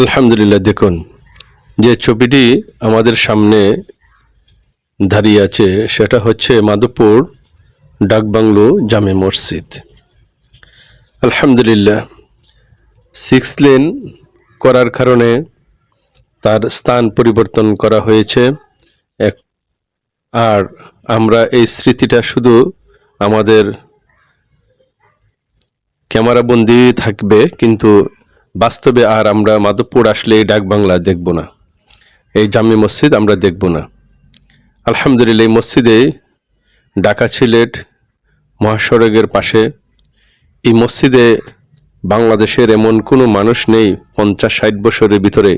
আলহামদুলিল্লাহ, দেখুন, যে ছবিটি আমাদের সামনে দাঁড়িয়ে আছে, সেটা হচ্ছে মাধবপুর ডাকবাংলো জামে মসজিদ। আলহামদুলিল্লাহ সিক্স লেন করার কারণে তার স্থান পরিবর্তন করা হয়েছে। এক, আর আমরা এই স্মৃতিটা শুধু আমাদের ক্যামেরাবন্দি থাকবে, কিন্তু বাস্তবে আর আমরা মাধবপুর আসলে এই ডাক বাংলা দেখব না। এই জামি মসজিদ আমরা দেখব না। আলহামদুলিল্লাহ এই মসজিদে ঢাকা সিলেট মহাসড়কের পাশে এই মসজিদে বাংলাদেশের এমন কোনো মানুষ নেই পঞ্চাশ, ষাট বছরের ভিতরে।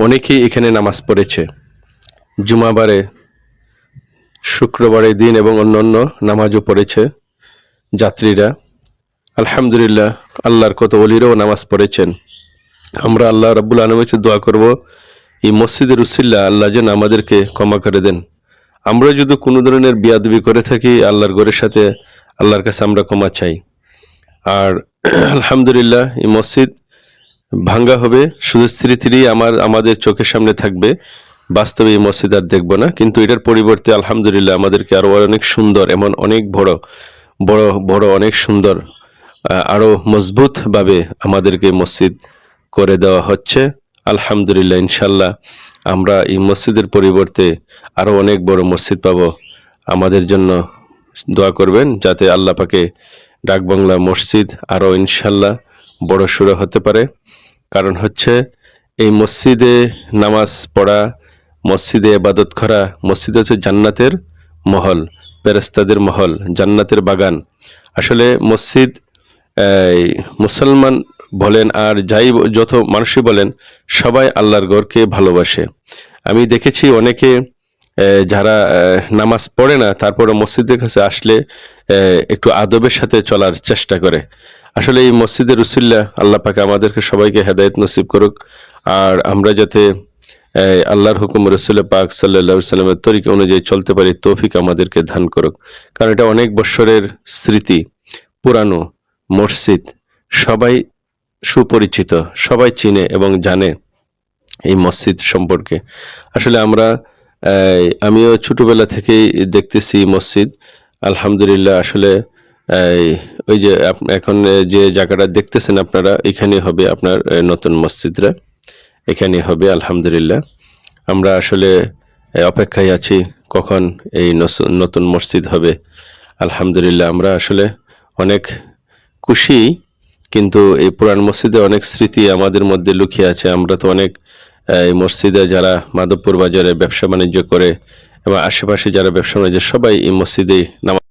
অনেকেই এখানে নামাজ পড়েছে। জুমাবারে, শুক্রবারের দিন এবং অন্যান্য নামাজও পড়েছে যাত্রীরা। আলহামদুলিল্লাহ, আল্লাহর কত অলিরাও নামাজ পড়েছেন। আমরা আল্লাহ রাব্বুল আলমের দোয়া করব, এই মসজিদের উসিল্লা আল্লাহ যেন আমাদেরকে ক্ষমা করে দেন। আমরা যদি কোনো ধরনের বিয়াদবি করে থাকি, আল্লাহর ঘরের সাথে আল্লাহর কাছে আমরা ক্ষমা চাই। আর আলহামদুলিল্লাহ, এই মসজিদ ভাঙ্গা হবে, শুধু স্মৃতিরই আমার, আমাদের চোখের সামনে থাকবে, বাস্তবে এই মসজিদ আর দেখব না। কিন্তু এটার পরিবর্তে আলহামদুলিল্লাহ, আমাদেরকে আরও অনেক সুন্দর, এমন অনেক বড় বড় বড় অনেক সুন্দর আহ, আরও মজবুত ভাবে আমাদেরকে মসজিদ করে দেওয়া হচ্ছে। আলহামদুলিল্লাহ ইনশাল্লাহ আমরা এই মসজিদের পরিবর্তে আরও অনেক বড় মসজিদ পাব। আমাদের জন্য দোয়া করবেন যাতে আল্লাহ পাকে ডাকবাংলা মসজিদ আরও ইনশাল্লাহ বড় সুরে হতে পারে। কারণ হচ্ছে এই মসজিদে নামাজ পড়া মসজিদে ইবাদত করা মসজিদ হচ্ছে জান্নাতের মহল ফেরেস্তাদের মহল জান্নাতের বাগান। আসলে মসজিদ মুসলমান বলেন আর যাই যত মানুষই বলেন, সবাই আল্লাহর গড়কে ভালোবাসে। আমি দেখেছি অনেকে যারা নামাজ পড়ে না, তারপরে মসজিদের কাছে আসলে একটু আদবের সাথে চলার চেষ্টা করে। আসলে এই মসজিদের উসিল্লা আল্লাহ পাকে আমাদেরকে সবাইকে হেদায়েত নসিব করুক, আর আমরা যাতে আল্লাহর হুকুম রসুল পাক সাল্লাহ সাল্লামের তরিকা অনুযায়ী চলতে পারি, তৌফিক আমাদেরকে দান করুক। কারণ এটা অনেক বৎসরের স্মৃতি, পুরানো। মসজিদ। সবাই সুপরিচিত, সবাই চিনে এবং জানে এই মসজিদ সম্পর্কে। আসলে আমরা আমিও ছোটবেলা থেকেই দেখতেছি মসজিদ। আলহামদুলিল্লাহ, আসলে ওই যে এখন যে জায়গাটা দেখতেছেন আপনারা এখানে হবে আপনার নতুন মসজিদরা এখানে হবে, আলহামদুলিল্লাহ। আমরা আসলে অপেক্ষায় আছি কখন এই নতুন মসজিদ হবে। আলহামদুলিল্লাহ, আমরা আসলে অনেক খুশি, কিন্তু এই পুরান মসজিদে অনেক স্মৃতি আমাদের মধ্যে লুকিয়ে আছে। আমরা তো অনেক এই মসজিদে যারা মাধবপুর বাজারে ব্যবসা বাণিজ্য করে এবং আশেপাশে যারা ব্যবসা বাণিজ্য সবাই এই মসজিদে নামাজ